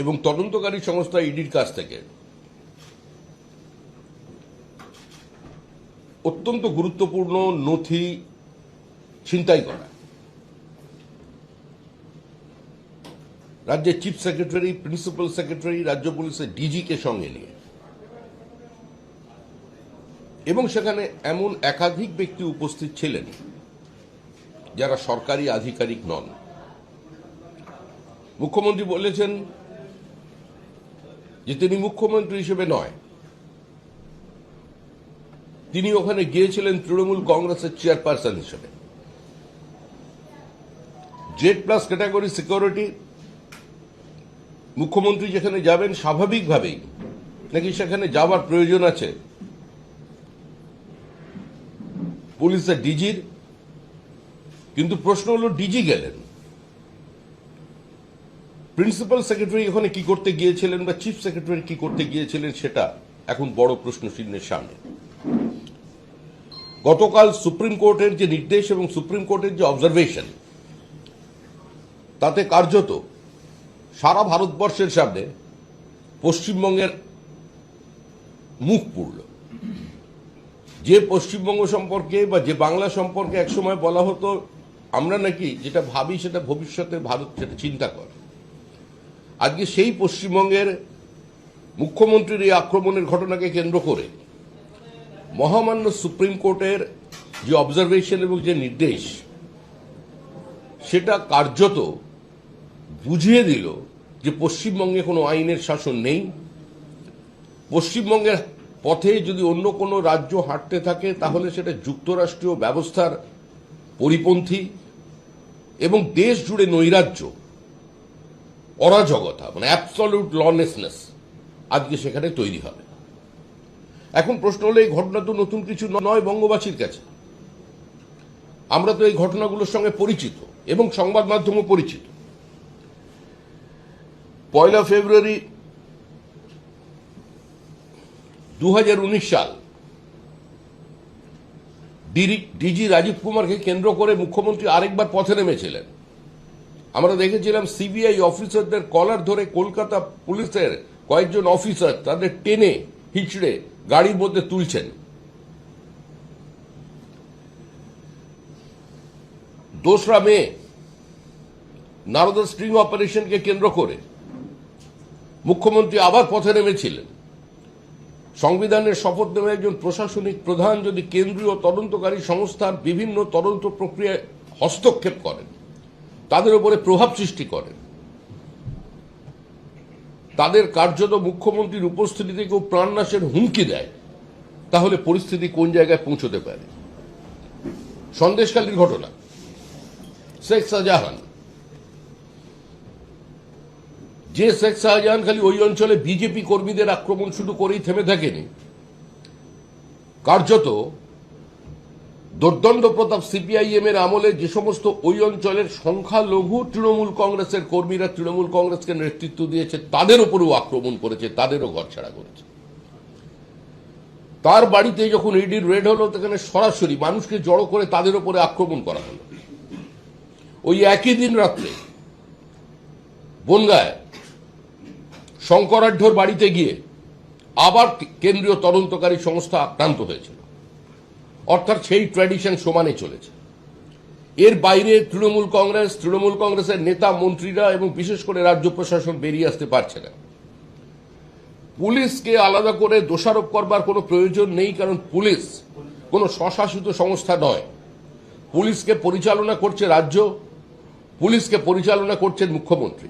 এবং তদন্তকারী সংস্থা ইডির কাছ থেকে। অত্যন্ত গুরুত্বপূর্ণ নথি ছিনতাই করা। রাজ্যের চিফ সেক্রেটারি প্রিন্সিপাল সেক্রেটারি রাজ্য পুলিশের ডিজিকে সঙ্গে নিয়ে। এবং সেখানে এমন একাধিক ব্যক্তি উপস্থিত ছিলেন যারা সরকারি আধিকারিক নন। মুখ্যমন্ত্রী বলেছেন যে তিনি মুখ্যমন্ত্রী হিসেবে নয়। তিনি ওখানে গিয়েছিলেন তৃণমূল কংগ্রেসের চেয়ারপারসন হিসেবে। জেড প্লাস ক্যাটাগরি সিকিউরিটি, মুখ্যমন্ত্রী যেখানে যাবেন স্বাভাবিকভাবেই নাকি সেখানে যাওয়ার প্রয়োজন আছে? পুলিশের ডিজির। কিন্তু প্রশ্ন হলো, ডিজি গেলেন। প্রিন্সিপাল সেক্রেটারি ওখানে কি করতে গিয়েছিলেন বা চিফ সেক্রেটারি কি করতে গিয়েছিলেন সেটা এখন বড় প্রশ্ন চিহ্নের সামনে। গতকাল সুপ্রিম কোর্টের যে নির্দেশ এবং সুপ্রিম কোর্টের যে অবজারভেশন তাতে কার্যত সারা ভারতবর্ষের সামনে পশ্চিমবঙ্গের মুখ পুড়ল। যে পশ্চিমবঙ্গ সম্পর্কে বা যে বাংলা সম্পর্কে একসময় বলা হতো, আমরা নাকি যেটা ভাবি সেটা ভবিষ্যতে ভারত সেটা চিন্তা করে। আজকে সেই পশ্চিমবঙ্গের মুখ্যমন্ত্রীর এই আক্রমণের ঘটনাকে কেন্দ্র করে মহামান্য সুপ্রিম কোর্টের যে অবজারভেশন এবং যে নির্দেশ, সেটা কার্যত বুঝিয়ে দিল যে পশ্চিমবঙ্গে কোনো আইনের শাসন নেই। পশ্চিমবঙ্গের পথে যদি অন্য কোনো রাজ্য হাঁটতে থাকে, তাহলে সেটা যুক্তরাষ্ট্রীয় ব্যবস্থার পরিপন্থী এবং দেশ জুড়ে নৈরাজ্য। অরাজকতা মানে অ্যাবসলিউট লনেসনেস আজকে সেখানে তৈরি হবে। এখন প্রশ্ন হলো, এই ঘটনা তো নতুন কিছু নয় বঙ্গবাসীর কাছে। আমরা তো এই ঘটনাগুলোর সঙ্গে পরিচিত এবং সংবাদ মাধ্যমও পরিচিত। পয়লা ফেব্রুয়ারি দু হাজার উনিশ সাল ডিজি রাজীব কুমারকে কেন্দ্র করে মুখ্যমন্ত্রী আরেকবার পথে নেমেছিলেন। আমরা দেখেছিলাম সিবিআই অফিসারদের কলার ধরে কলকাতা পুলিশের কয়েকজন অফিসার তাদের টেনে, হিচড়ে গাড়ির মধ্যে তুলছেন। দোসরা মে, নারদা স্ট্রিং অপারেশনকে কেন্দ্র করে মুখ্যমন্ত্রী আবার পথে নেমেছিলেন। সংবিধানের শপথ নেওয়া একজন প্রশাসনিক প্রধান যদি কেন্দ্রীয় তদন্তকারী সংস্থার বিভিন্ন তদন্ত প্রক্রিয়ায় হস্তক্ষেপ করেন তাদের উপরে প্রভাব সৃষ্টি করেন তাদের কার্যত মুখ্যমন্ত্রীর উপস্থিতিতে কেউ প্রাণনাশের হুমকি দেয়, তাহলে পরিস্থিতি কোন জায়গায় পৌঁছতে পারে? সন্দেশকালীর ঘটনা। শেখ শাহজাহান। যে শেখ শাহজাহান খালি ওই অঞ্চলে বিজেপি কর্মীদের আক্রমণ শুরু করেই থেমে থাকেনি, কার্যত দুর্দণ্ড প্রতাপ সিপিআইএম এর আমলে যে সমস্ত ওই অঞ্চলের সংখ্যালঘু তৃণমূল কংগ্রেসের কর্মীরা তৃণমূল কংগ্রেসকে নেতৃত্ব দিয়েছে, তাদের উপরেও আক্রমণ করেছে, তাদেরও ঘরছাড়া করেছে। তার বাড়িতে যখন ইডির রেড হলো, সেখানে সরাসরি মানুষকে জড়ো করে তাদের উপরে আক্রমণ করা হলো। ওই একই দিন রাত্রে বনগায় শঙ্করাঢ্যর বাড়িতে গিয়ে আবার কেন্দ্রীয় তদন্তকারী সংস্থা আক্রান্ত হয়েছিল। অর্থাৎ সেই ট্র্যাডিশন সমানে চলেছে। এর বাইরে তৃণমূল কংগ্রেস, তৃণমূল কংগ্রেসের নেতা, মন্ত্রীরা এবং বিশেষ করে রাজ্য প্রশাসন বেরিয়ে আসতে পারছে না। পুলিশকে আলাদা করে দোষারোপ করবার কোনো প্রয়োজন নেই, কারণ পুলিশ কোনো স্বশাসিত সংস্থা নয়। পুলিশকে পরিচালনা করছে রাজ্য, পুলিশকে পরিচালনা করছেন মুখ্যমন্ত্রী।